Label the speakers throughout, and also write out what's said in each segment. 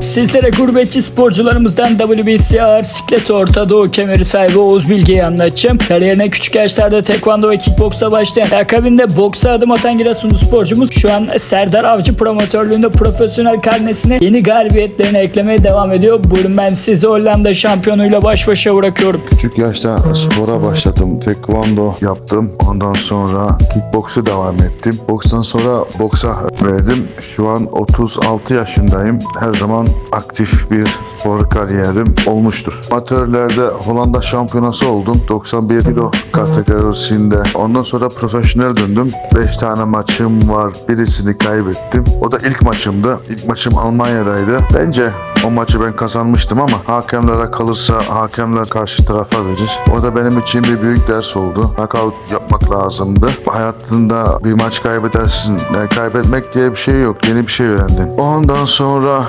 Speaker 1: Sizlere gurbetçi sporcularımızdan WBC ağır siklet Orta Doğu kemeri sahibi Oğuz Bilge'yi anlatacağım. Kariyerine küçük yaşlarda tekvando ve kickboksa başlayan akabinde boksa adım atan Giresunlu sporcumuz şu an Serdar Avcı promotörlüğünde profesyonel karnesine yeni galibiyetlerini eklemeye devam ediyor. Buyurun ben sizi Hollanda şampiyonuyla baş başa bırakıyorum.
Speaker 2: Küçük yaşta spora başladım. Tekvando yaptım. Ondan sonra kickboksu devam ettim. Bokstan sonra boksa verdim. Şu an 36 yaşındayım. Her zaman aktif bir spor kariyerim olmuştur. Amatörlerde Hollanda şampiyonası oldum. 91 kilo kategorisinde. Ondan sonra profesyonel döndüm. 5 tane maçım var. Birisini kaybettim. O da ilk maçımdı. İlk maçım Almanya'daydı. Bence o maçı ben kazanmıştım ama hakemlere kalırsa hakemler karşı tarafa verir. O da benim için bir büyük ders oldu. Knockout yapmak lazımdı. Hayatında bir maç kaybedersin. Yani kaybetmek diye bir şey yok. Yeni bir şey öğrendin. Ondan sonra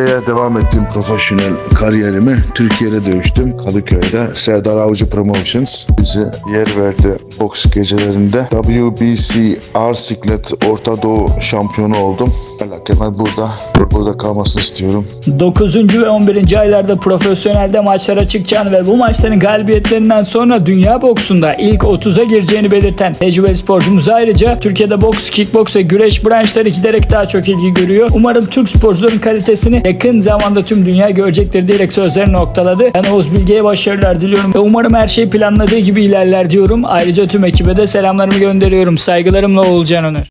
Speaker 2: Türkiye'ye devam ettim profesyonel kariyerimi. Türkiye'de dövüştüm. Kadıköy'de. Serdar Avcı Promotions bize yer verdi boks gecelerinde. WBC Ağır Siklet Orta Doğu şampiyonu oldum. Felaket burada. Burada kalmasını istiyorum.
Speaker 1: 9. ve 11. aylarda profesyonelde maçlara çıkacağını ve bu maçların galibiyetlerinden sonra dünya boksunda ilk 30'a gireceğini belirten tecrübeli sporcumuz ayrıca Türkiye'de boks, kickboks ve güreş branşları giderek daha çok ilgi görüyor. Umarım Türk sporcuların kalitesini yakın zamanda tüm dünya görecektir diyerek sözlerini noktaladı. Ben Oğuz Bilge'ye başarılar diliyorum ve umarım her şey planladığı gibi ilerler diyorum. Ayrıca tüm ekibe de selamlarımı gönderiyorum. Saygılarımla Oğulcan Onur.